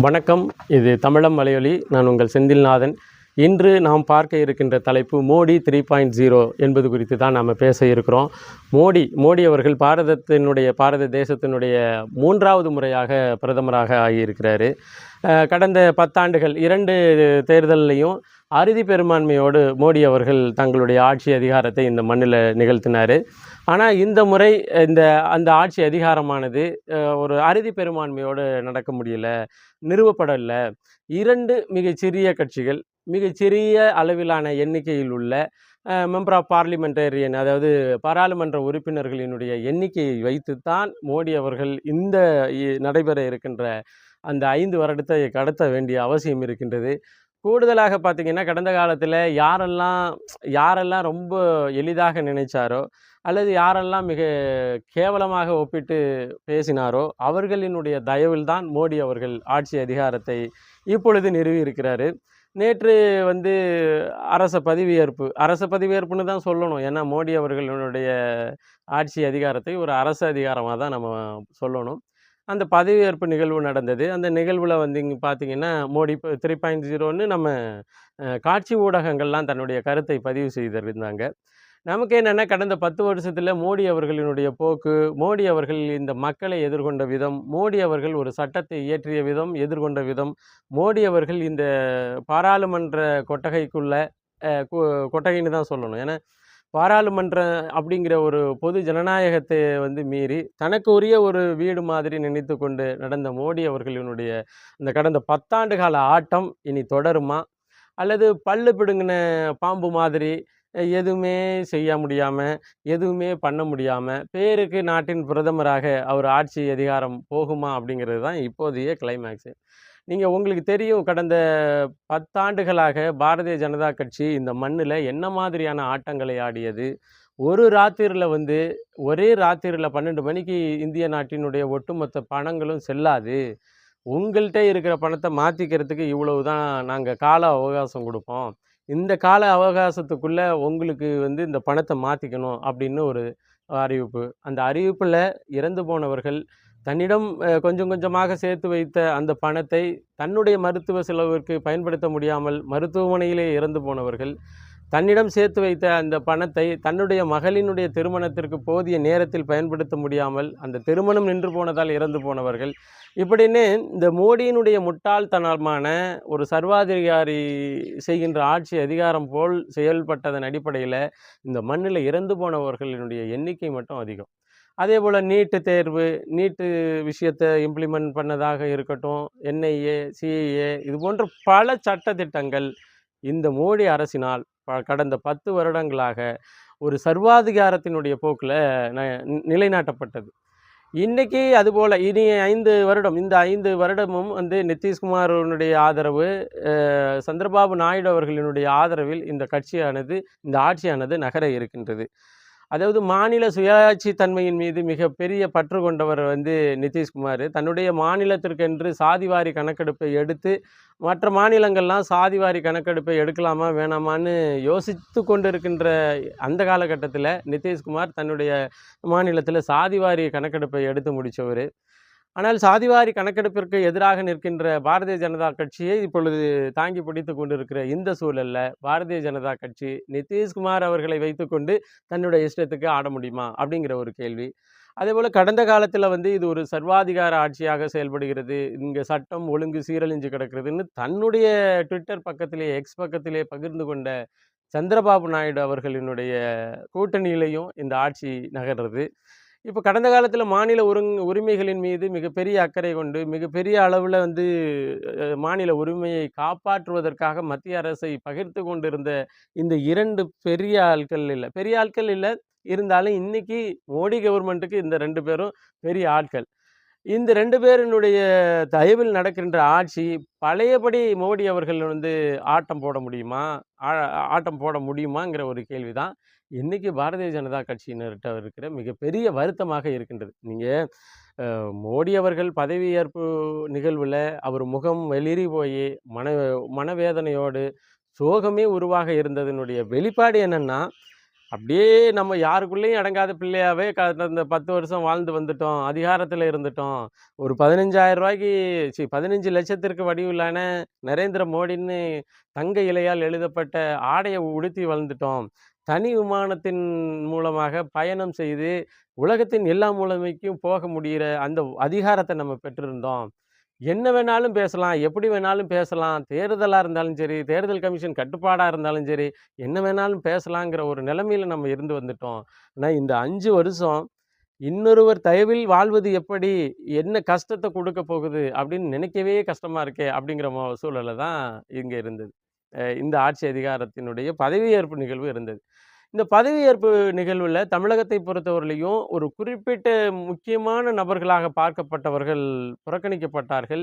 வணக்கம். இது தமிழம் மலையொலி. நான் உங்கள் செந்தில்நாதன். இன்று நாம் பார்க்க இருக்கின்ற தலைப்பு மோடி த்ரீ பாயிண்ட் ஜீரோ என்பது குறித்து தான் நாம் பேச இருக்கிறோம். மோடி மோடி அவர்கள் பாரதத்தினுடைய பாரத தேசத்தினுடைய மூன்றாவது முறையாக பிரதமராக ஆகியிருக்கிறாரு. கடந்த பத்தாண்டுகள் இரண்டு தேர்தல்லையும் அறுதி பெரும்பான்மையோடு மோடி அவர்கள் தங்களுடைய ஆட்சி அதிகாரத்தை இந்த மண்ணில் நிகழ்த்தினார். ஆனால் இந்த முறை இந்த அந்த ஆட்சி அதிகாரமானது ஒரு அறுதி பெரும்பான்மையோடு நடக்க முடியல நிறுவப்படலை. இரண்டு மிகச்சிறிய கட்சிகள் மிகச்சிறிய அளவிலான எண்ணிக்கையில் உள்ள மெம்பர் ஆஃப் பார்லிமெண்டேரியன் அதாவது பாராளுமன்ற உறுப்பினர்களினுடைய எண்ணிக்கையை வைத்துத்தான் மோடி அவர்கள் இந்த இ- நடைபெற இருக்கின்ற அந்த ஐந்து வருடத்தை கடத்த வேண்டிய அவசியம் இருக்கின்றது. கூடுதலாக பார்த்தீங்கன்னா கடந்த காலத்தில் யாரெல்லாம் யாரெல்லாம் ரொம்ப எளிதாக நினைச்சாரோ அல்லது யாரெல்லாம் மிக கேவலமாக ஒப்பிட்டு பேசினாரோ அவர்களினுடைய தயவில்தான் மோடி அவர்கள் ஆட்சி அதிகாரத்தை இப்பொழுது நிறுவி இருக்கிறாரு. நேற்று வந்து அரச பதவியேற்பு அரச பதவியேற்புன்னு தான் சொல்லணும். ஏன்னா மோடி அவர்களுடைய ஆட்சி அதிகாரத்தை ஒரு அரசு அதிகாரமாக தான் நம்ம சொல்லணும். அந்த பதவியேற்பு நிகழ்வு நடந்தது. அந்த நிகழ்வில் வந்து இங்கே பார்த்தீங்கன்னா மோடி த்ரீ பாயிண்ட் ஜீரோன்னு நம்ம காட்சி ஊடகங்கள்லாம் தன்னுடைய கருத்தை பதிவு செய்திருந்தாங்க. நமக்கு என்னென்னா கடந்த பத்து வருஷத்தில் மோடி அவர்களினுடைய போக்கு மோடி அவர்கள் இந்த மக்களை எதிர்கொண்ட விதம் மோடி அவர்கள் ஒரு சட்டத்தை இயற்றிய விதம் எதிர்கொண்ட விதம் மோடி அவர்கள் இந்த பாராளுமன்ற கொட்டகைக்குள்ள கொட்டகைன்னு தான் சொல்லணும். ஏன்னா பாராளுமன்ற அப்படிங்கிற ஒரு பொது ஜனநாயகத்தை வந்து மீறி தனக்கு உரிய ஒரு வீடு மாதிரி நினைத்து கொண்டு நடந்த மோடி அவர்களினுடைய இந்த கடந்த பத்தாண்டு கால ஆட்டம் இனி தொடருமா? அல்லது பல்லு பிடுங்கின பாம்பு மாதிரி எதுவுமே செய்ய முடியாமல் எதுவுமே பண்ண முடியாமல் பேருக்கு நாட்டின் பிரதமராக அவர் ஆட்சி அதிகாரம் போகுமா அப்படிங்கிறது தான் இப்போதைய கிளைமேக்ஸு நீங்கள் உங்களுக்கு தெரியும் கடந்த பத்தாண்டுகளாக பாரதிய ஜனதா கட்சி இந்த மண்ணில் என்ன மாதிரியான ஆட்டங்களை ஆடியது? ஒரு ராத்திரியில் வந்து ஒரே ராத்திரியில் பன்னெண்டு மணிக்கு இந்திய நாட்டினுடைய ஒட்டுமொத்த பணங்களும் செல்லாது. உங்கள்கிட்ட இருக்கிற பணத்தை மாற்றிக்கிறதுக்கு இவ்வளவு தான் நாங்கள் கால அவகாசம் கொடுப்போம். இந்த கால அவகாசத்துக்குள்ளே உங்களுக்கு வந்து இந்த பணத்தை மாற்றிக்கணும் அப்படின்னு ஒரு அறிவிப்பு. அந்த அறிவிப்பில் இறந்து போனவர்கள் தன்னிடம் கொஞ்சம் கொஞ்சமாக சேர்த்து வைத்த அந்த பணத்தை தன்னுடைய மருத்துவ செலவிற்கு பயன்படுத்த முடியாமல் மருத்துவமனையிலே இறந்து போனவர்கள் தன்னிடம் சேர்த்து வைத்த அந்த பணத்தை தன்னுடைய மகளினுடைய திருமணத்திற்கு போதிய நேரத்தில் பயன்படுத்த முடியாமல் அந்த திருமணம் நின்று போனதால் இறந்து போனவர்கள் இப்படின்னு இந்த மோடியினுடைய முட்டாள்தனமான ஒரு சர்வாதிகாரி செய்கின்ற ஆட்சி அதிகாரம் போல் செயல்பட்டதன் அடிப்படையில் இந்த மண்ணில் இறந்து போனவர்களினுடைய எண்ணிக்கை மட்டும் அதிகம். அதே போல் நீட்டு தேர்வு நீட்டு விஷயத்தை இம்ப்ளிமெண்ட் பண்ணதாக இருக்கட்டும் என்ஐஏ சிஐஏ இது போன்ற பல சட்டத்திட்டங்கள் இந்த மோடி அரசினால் ப- கடந்த பத்து வருடங்களாக ஒரு சர்வாதிகாரத்தினுடைய போக்கில் நிலைநாட்டப்பட்டது. இன்றைக்கி அதுபோல் இனி ஐந்து வருடம் இந்த ஐந்து வருடமும் வந்து நிதிஷ்குமாரனுடைய ஆதரவு சந்திரபாபு நாயுடு அவர்களினுடைய ஆதரவில் இந்த கட்சியானது இந்த ஆட்சியானது நகர இருக்கின்றது. அதாவது மாநில சுயாட்சி தன்மையின் மீது மிகப்பெரிய பற்று கொண்டவர் வந்து நிதிஷ்குமார். தன்னுடைய மாநிலத்திற்கென்று சாதிவாரி கணக்கெடுப்பை எடுத்து மற்ற மாநிலங்கள்லாம் சாதிவாரி கணக்கெடுப்பை எடுக்கலாமா வேணாமான்னு யோசித்து கொண்டிருக்கின்ற அந்த காலகட்டத்தில் நிதிஷ்குமார் தன்னுடைய மாநிலத்தில் சாதிவாரி கணக்கெடுப்பை எடுத்து முடித்தவர். ஆனால் சாதிவாரி கணக்கெடுப்பிற்கு எதிராக நிற்கின்ற பாரதிய ஜனதா கட்சியை இப்பொழுது தாங்கி பிடித்து கொண்டிருக்கிற இந்த சூழலில் பாரதிய ஜனதா கட்சி நிதிஷ்குமார் அவர்களை வைத்துக்கொண்டு தன்னுடைய இஷ்டத்துக்கு ஆட முடியுமா அப்படிங்கிற ஒரு கேள்வி. அதேபோல் கடந்த காலத்தில் வந்து இது ஒரு சர்வாதிகார ஆட்சியாக செயல்படுகிறது. இங்கே சட்டம் ஒழுங்கு சீரழிஞ்சு கிடக்கிறதுன்னு தன்னுடைய ட்விட்டர் பக்கத்திலே எக்ஸ் பக்கத்திலே பகிர்ந்து கொண்ட சந்திரபாபு நாயுடு அவர்களினுடைய கூட்டணியிலையும் இந்த ஆட்சி நகர்றது. இப்போ கடந்த காலத்தில் மாநில உருங் உரிமைகளின் மீது மிகப்பெரிய அக்கறை கொண்டு மிகப்பெரிய அளவில் வந்து மாநில உரிமையை காப்பாற்றுவதற்காக மத்திய அரசை பகிர்ந்து கொண்டிருந்த இந்த இரண்டு பெரிய ஆட்கள் இல்லை. பெரிய ஆட்கள் இல்லை இருந்தாலும் இன்னைக்கு மோடி கவர்மெண்ட்டுக்கு இந்த ரெண்டு பேரும் பெரிய ஆட்கள். இந்த ரெண்டு பேரினுடைய தயவில் நடக்கின்ற ஆட்சி பழையபடி மோடி அவர்கள் வந்து ஆட்டம் போட முடியுமா? ஆ- ஆட்டம் போட முடியுமாங்கிற ஒரு கேள்வி தான் இன்றைக்கி பாரதிய ஜனதா கட்சியினர்கிட்ட இருக்கிற மிகப்பெரிய வருத்தமாக இருக்கின்றது. நீங்கள் மோடி அவர்கள் பதவியேற்பு நிகழ்வில் அவர் முகம் வெளிரி போய் மன மனவேதனையோடு சோகமே உருவாக இருந்ததனுடைய வெளிப்பாடு என்னென்னா அப்படியே நம்ம யாருக்குள்ளேயும் அடங்காத பிள்ளையாவே அந்த பத்து வருஷம் வாழ்ந்து வந்துட்டோம். அதிகாரத்தில் இருந்துட்டோம். ஒரு பதினஞ்சாயிரம் ரூபாய்க்கு சி பதினஞ்சு லட்சத்திற்கு வடிவிலான நரேந்திர மோடின்னு தங்க இலையால் எழுதப்பட்ட ஆடையை உடுத்தி வளர்ந்துட்டோம். தனி விமானத்தின் மூலமாக பயணம் செய்து உலகத்தின் எல்லா மூலமைக்கும் போக முடிகிற அந்த அதிகாரத்தை நம்ம பெற்றிருந்தோம். என்ன வேணாலும் பேசலாம் எப்படி வேணாலும் பேசலாம். தேர்தலாக இருந்தாலும் சரி தேர்தல் கமிஷன் கட்டுப்பாடாக இருந்தாலும் சரி என்ன வேணாலும் பேசலாங்கிற ஒரு நிலைமையில் நம்ம இருந்து வந்துட்டோம். ஆனால் இந்த அஞ்சு வருஷம் இன்னொருவர் தயவில் வாழ்வது எப்படி என்ன கஷ்டத்தை கொடுக்க போகுது அப்படின்னு நினைக்கவே கஷ்டமாக இருக்கே அப்படிங்கிற மோ சூழலில் தான் இங்கே இருந்தது. இந்த ஆட்சி அதிகாரத்தினுடைய பதவியேற்பு நிகழ்வு இருந்தது. இந்த பதவியேற்பு நிகழ்வில் தமிழகத்தை பொறுத்தவரையிலையும் ஒரு குறிப்பிட்ட முக்கியமான நபர்களாக பார்க்கப்பட்டவர்கள் புறக்கணிக்கப்பட்டார்கள்.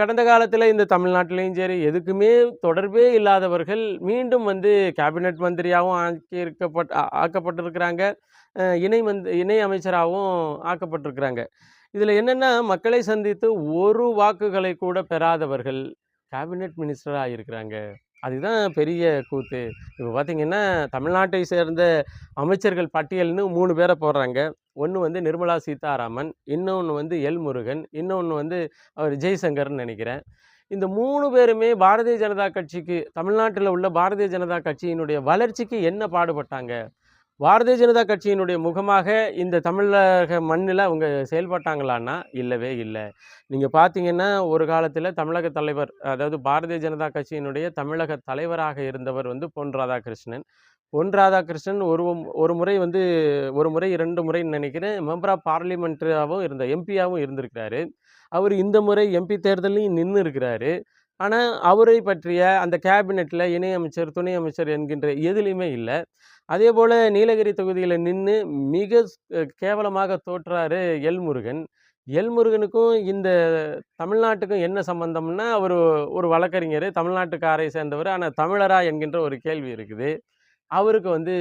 கடந்த காலத்தில் இந்த தமிழ்நாட்டிலையும் சரி எதுக்குமே தொடர்பே இல்லாதவர்கள் மீண்டும் வந்து கேபினெட் மந்திரியாகவும் ஆக்கியிருக்கப்பட் ஆக்கப்பட்டிருக்கிறாங்க. இணை மந்த் இணை அமைச்சராகவும் ஆக்கப்பட்டிருக்கிறாங்க. இதில் என்னென்னா மக்களை சந்தித்து ஒரு வாக்குகளை கூட பெறாதவர்கள் கேபினெட் மினிஸ்டராக இருக்கிறாங்க அதுதான் பெரிய கூத்து. இப்போ பார்த்தீங்கன்னா தமிழ்நாட்டை சேர்ந்த அமைச்சர்கள் பட்டியல்னு மூணு பேரை போடுறாங்க. ஒன்று வந்து நிர்மலா சீதாராமன் இன்னொன்று வந்து எல் முருகன் இன்னொன்று வந்து அவர் ஜெய்சங்கர்னு நினைக்கிறேன். இந்த மூணு பேருமே பாரதிய ஜனதா கட்சிக்கு தமிழ்நாட்டில் உள்ள பாரதிய ஜனதா கட்சியினுடைய வளர்ச்சிக்கு என்ன பாடுபட்டாங்க? பாரதிய ஜனதா கட்சியினுடைய முகமாக இந்த தமிழக மண்ணில் அவங்க செயல்பட்டாங்களான்னா இல்லவே இல்லை. நீங்கள் பார்த்தீங்கன்னா ஒரு காலத்தில் தமிழக தலைவர் அதாவது பாரதிய ஜனதா கட்சியினுடைய தமிழக தலைவராக இருந்தவர் வந்து பொன் ராதாகிருஷ்ணன். பொன் ராதாகிருஷ்ணன் ஒரு ஒரு முறை வந்து ஒரு முறை இரண்டு முறைன்னு நினைக்கிறேன் மெம்பர் ஆஃப் பார்லிமெண்ட்டாகவும் இருந்த எம்பியாகவும் இருந்திருக்கிறாரு. அவர் இந்த முறை எம்பி தேர்தலையும் நின்று இருக்கிறாரு ஆனால் அவரை பற்றிய அந்த கேபினெட்டில் இணையமைச்சர் துணை அமைச்சர் என்கின்ற எதுலேயுமே இல்லை. அதே போல் நீலகிரி தொகுதியில் நின்று மிக கேவலமாக தோற்றாரு எல்முருகன். எல்முருகனுக்கும் இந்த தமிழ்நாட்டுக்கும் என்ன சம்பந்தம்னா அவர் ஒரு வழக்கறிஞர் தமிழ்நாட்டுக்காரை சேர்ந்தவர் ஆனால் தமிழரா என்கின்ற ஒரு கேள்வி இருக்குது. அவருக்கு வந்து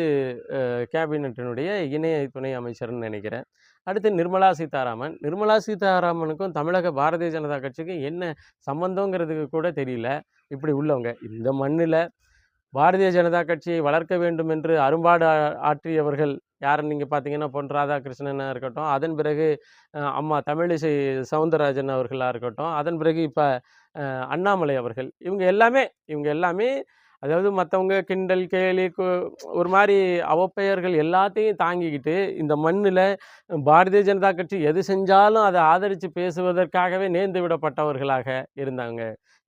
கேபினட்டினுடைய கேபினெட்டினுடைய இணைய துணை அமைச்சர்னு நினைக்கிறேன். அடுத்து நிர்மலா சீதாராமன். நிர்மலா சீதாராமனுக்கும் தமிழக பாரதிய ஜனதா கட்சிக்கும் என்ன சம்பந்தங்கிறதுக்கு கூட தெரியல. இப்படி உள்ளவங்க. இந்த மண்ணில் பாரதிய ஜனதா கட்சியை வளர்க்க வேண்டும் என்று அரும்பாடு ஆற்றியவர்கள் யாருன்னு நீங்கள் பார்த்தீங்கன்னா பொன் ராதாகிருஷ்ணனாக இருக்கட்டும் அதன் பிறகு அம்மா தமிழிசை சவுந்தரராஜன் அவர்களாக இருக்கட்டும் அதன் பிறகு இப்போ அண்ணாமலை அவர்கள். இவங்க எல்லாமே இவங்க எல்லாமே அதாவது மற்றவங்க கிண்டல் கேலி கு- ஒரு மாதிரி அவப்பெயர்கள் எல்லாத்தையும் தாங்கிக்கிட்டு இந்த மண்ணில் பாரதிய ஜனதா கட்சி எது செஞ்சாலும் அதை ஆதரித்து பேசுவதற்காகவே நேர்ந்து விடப்பட்டவர்களாக இருந்தாங்க.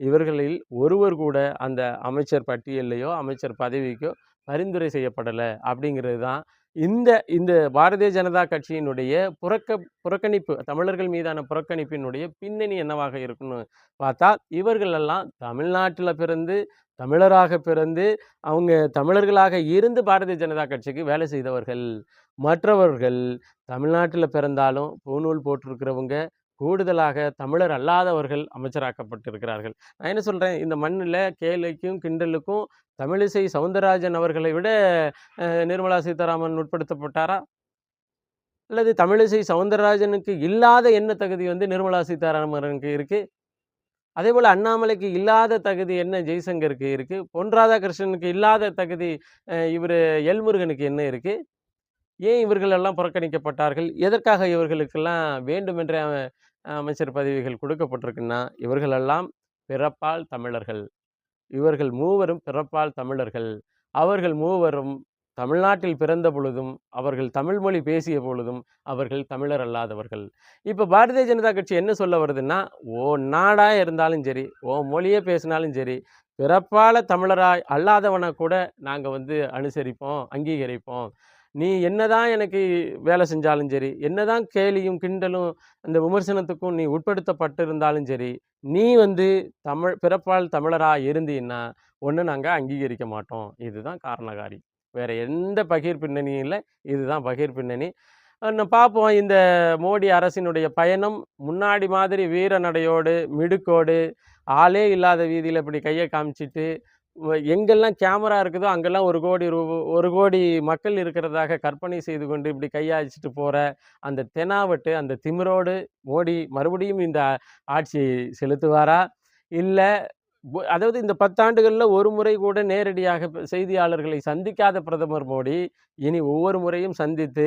இவர்களில் ஒருவர் கூட அந்த அமைச்சர் பட்டியலையோ அமைச்சர் பதவிக்கோ பரிந்துரை செய்யப்படலை அப்படிங்கிறது தான் இந்த இந்த பாரதிய ஜனதா கட்சியினுடைய புறக்க புறக்கணிப்பு தமிழர்கள் மீதான புறக்கணிப்பினுடைய பின்னணி என்னவாக இருக்குன்னு பார்த்தா இவர்களெல்லாம் தமிழ்நாட்டில் பிறந்து தமிழராக பிறந்து அவங்க தமிழர்களாக இருந்து பாரதிய ஜனதா கட்சிக்கு வேலை செய்தவர்கள் மற்றவர்கள். தமிழ்நாட்டில் பிறந்தாலும் பூநூல் போட்டிருக்கிறவங்க கூடுதலாக தமிழர் அல்லாதவர்கள் அமைச்சராக்கப்பட்டிருக்கிறார்கள். நான் என்ன சொல்கிறேன் இந்த மண்ணில் கேலைக்கும் கிண்டலுக்கும் தமிழிசை சவுந்தரராஜன் அவர்களை விட நிர்மலா சீதாராமன் உட்படுத்தப்பட்டாரா? அல்லது தமிழிசை சவுந்தரராஜனுக்கு இல்லாத என்ன தகுதி வந்து நிர்மலா சீதாராமனுக்கு இருக்குது அதே போல் அண்ணாமலைக்கு இல்லாத தகுதி என்ன ஜெய்சங்கருக்கு இருக்குது பொன் ராதாகிருஷ்ணனுக்கு இல்லாத தகுதி இவர் எல்முருகனுக்கு என்ன இருக்குது ஏன் இவர்களெல்லாம் புறக்கணிக்கப்பட்டார்கள்? எதற்காக இவர்களுக்கெல்லாம் வேண்டுமென்றே அமைச்சர் பதவிகள் கொடுக்கப்பட்டிருக்குன்னா இவர்களெல்லாம் பிறப்பால் தமிழர்கள். இவர்கள் மூவரும் பிறப்பால் தமிழர்கள். அவர்கள் மூவரும் தமிழ்நாட்டில் பிறந்த பொழுதும் அவர்கள் தமிழ் மொழி பேசிய பொழுதும் அவர்கள் தமிழர் அல்லாதவர்கள். இப்போ பாரதிய ஜனதா கட்சி என்ன சொல்ல வருதுன்னா ஓ நாடாக இருந்தாலும் சரி ஓ மொழியே பேசினாலும் சரி பிறப்பால் தமிழராய் அல்லாதவனை கூட நாங்கள் வந்து அனுசரிப்போம் அங்கீகரிப்போம். நீ என்னதான் எனக்கு வேலை செஞ்சாலும் சரி என்னதான் கேலியும் கிண்டலும் அந்த விமர்சனத்துக்கும் நீ உட்படுத்தப்பட்டிருந்தாலும் சரி நீ வந்து தமிழ் பிறப்பால் தமிழராக இருந்தீன்னா ஒன்று நாங்கள் அங்கீகரிக்க மாட்டோம். இதுதான் காரணகாரி. வேறு எந்த பகிர் பின்னணியும் இல்லை. இதுதான் பகிர் பின்னணி. நான் பார்ப்போம் இந்த மோடி அரசினுடைய பயணம் முன்னாடி மாதிரி வீரநடையோடு மிடுக்கோடு ஆளே இல்லாத வீதியில் இப்படி கையை காமிச்சிட்டு எங்கெல்லாம் கேமரா இருக்குதோ அங்கெல்லாம் ஒரு கோடி ரூ ஒரு கோடி மக்கள் இருக்கிறதாக கற்பனை செய்து கொண்டு இப்படி கையாச்சிட்டு போகிற அந்த தெனாவட்டு அந்த திமிரோடு மோடி மறுபடியும் இந்த ஆட்சியை செலுத்துவாரா? இல்லை அதாவது இந்த பத்தாண்டுகளில் ஒரு முறை கூட நேரடியாக செய்தியாளர்களை சந்திக்காத பிரதமர் மோடி இனி ஒவ்வொரு முறையும் சந்தித்து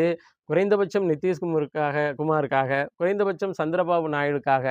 குறைந்தபட்சம் நிதிஷ்குமாருக்காக குமாருக்காக குறைந்தபட்சம் சந்திரபாபு நாயுடுக்காக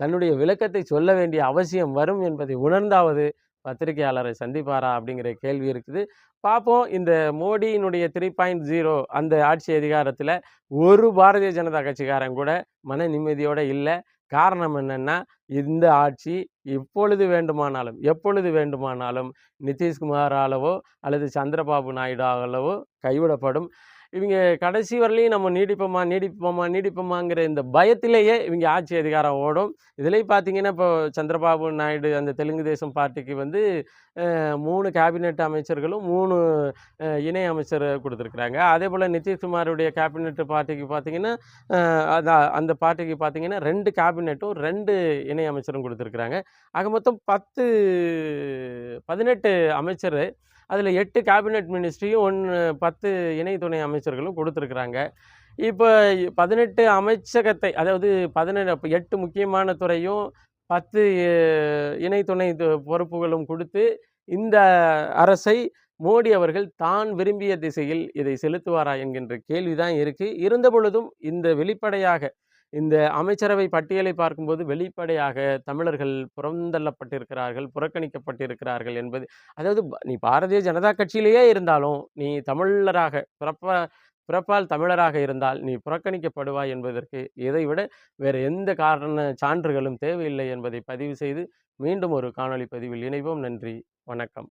தன்னுடைய விளக்கத்தை சொல்ல வேண்டிய அவசியம் வரும் என்பதை உணர்ந்தாவது பத்திரிகையாளரை சந்திப்பாரா அப்படிங்கிற கேள்வி இருக்குது. பார்ப்போம் இந்த மோடியினுடைய த்ரீ பாயிண்ட் ஜீரோ அந்த ஆட்சி அதிகாரத்தில் ஒரு பாரதிய ஜனதா கட்சிக்காரன் கூட மன நிம்மதியோடு இல்லை. காரணம் என்னென்னா இந்த ஆட்சி எப்பொழுது வேண்டுமானாலும் எப்பொழுது வேண்டுமானாலும் நிதிஷ்குமாராலவோ அல்லது சந்திரபாபு நாயுடாலவோ கைவிடப்படும். இவங்க கடைசி வரலையும் நம்ம நீடிப்போமா நீடிப்போமா நீடிப்போமாங்கிற இந்த பயத்திலேயே இவங்க ஆட்சி அதிகாரம் ஓடும். இதுலேயும் பார்த்தீங்கன்னா இப்போ சந்திரபாபு நாயுடு அந்த தெலுங்கு தேசம் பார்ட்டிக்கு வந்து மூணு கேபினெட் அமைச்சர்களும் மூணு இணை அமைச்சர் கொடுத்துருக்குறாங்க. அதே போல் நிதிஷ்குமாருடைய கேபினெட் பார்ட்டிக்கு பார்த்தீங்கன்னா அந்த பார்ட்டிக்கு பார்த்தீங்கன்னா ரெண்டு கேபினெட்டும் ரெண்டு இணை அமைச்சரும் கொடுத்துருக்குறாங்க. ஆக மொத்தம் பத்து பதினெட்டு அமைச்சர் அதில் எட்டு கேபினெட் மினிஸ்ட்ரியும் ஒன்று பத்து இணை துணை அமைச்சர்களும் கொடுத்துருக்குறாங்க. இப்போ பதினெட்டு அமைச்சகத்தை அதாவது பதினெட்டு எட்டு முக்கியமான துறையும் பத்து இணை துணை பொறுப்புகளும் கொடுத்து இந்த அரசை மோடி அவர்கள் தான் விரும்பிய திசையில் இதை செலுத்துவாரா என்கின்ற கேள்விதான் இருக்குது இருந்த பொழுதும் இந்த வெளிப்படையாக இந்த அமைச்சரவை பட்டியலை பார்க்கும்போது வெளிப்படையாக தமிழர்கள் புறந்தள்ளப்பட்டிருக்கிறார்கள் புறக்கணிக்கப்பட்டிருக்கிறார்கள் என்பது அதாவது நீ பாரதிய ஜனதா கட்சியிலேயே இருந்தாலும் நீ தமிழராக பிறப்ப பிறப்பால் தமிழராக இருந்தால் நீ புறக்கணிக்கப்படுவாய் என்பதற்கு இதைவிட வேறு எந்த காரண சான்றுகளும் தேவையில்லை என்பதை பதிவு செய்து மீண்டும் ஒரு காணொளி பதிவில் இணைவோம். நன்றி. வணக்கம்.